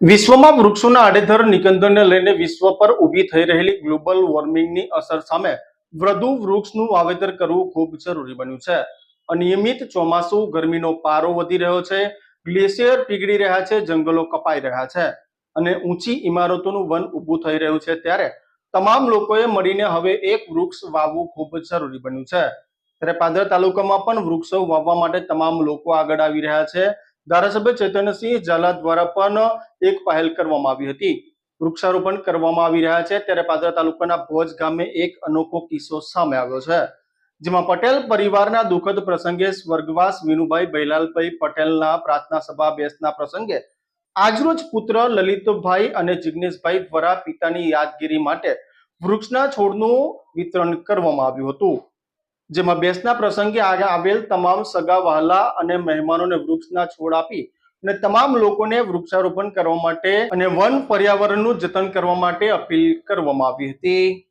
વિશ્વમાં વૃક્ષોના આડેધર નિકંદનને લઈને વિશ્વ પર ઊભી થઈ રહેલી ગ્લોબલ વોર્મિંગની અસર સામે વધુ વૃક્ષનું વાવેતર કરવું ખૂબ જરૂરી બન્યું છે. અનિયમિત ચોમાસું, ગરમીનો પારો વધી રહ્યો છે, ગ્લેશિયર પીગળી રહ્યા છે, જંગલો કપાઈ રહ્યા છે અને ઊંચી ઇમારતોનું વન ઊભું થઈ રહ્યું છે ત્યારે તમામ લોકોએ મળીને હવે એક વૃક્ષ વાવવું ખૂબ જરૂરી બન્યું છે. ત્યારે પાદર તાલુકામાં પણ વૃક્ષો વાવવા માટે તમામ લોકો આગળ આવી રહ્યા છે. ધારાસભ્ય ચૈતન્યસિંહ ઝાલા દ્વારા પણ એક પહેલ કરવામાં આવી હતી. વૃક્ષારોપણ કરવામાં આવી રહ્યા છે. ત્યારે પાદરા તાલુકાના ભોજ ગામે એક અનોખો કિસ્સો સામે આવ્યો છે. જેમાં પટેલ પરિવારના દુઃખદ પ્રસંગે સ્વર્ગવાસ વિનુભાઈ બૈલાલભાઈ પટેલના પ્રાર્થના સભા બેસના પ્રસંગે આજરોજ પુત્ર લલિતભાઈ અને જિગ્નેશભાઈ દ્વારા પિતાની યાદગીરી માટે વૃક્ષના છોડનું વિતરણ કરવામાં આવ્યું હતું. જેમાં બેસના પ્રસંગે આવેલ તમામ સગા, વહાલા અને મહેમાનોને વૃક્ષના છોડ આપી અને તમામ લોકોને વૃક્ષારોપણ કરવા માટે અને વન પર્યાવરણનું જતન કરવા માટે અપીલ કરવામાં આવી હતી.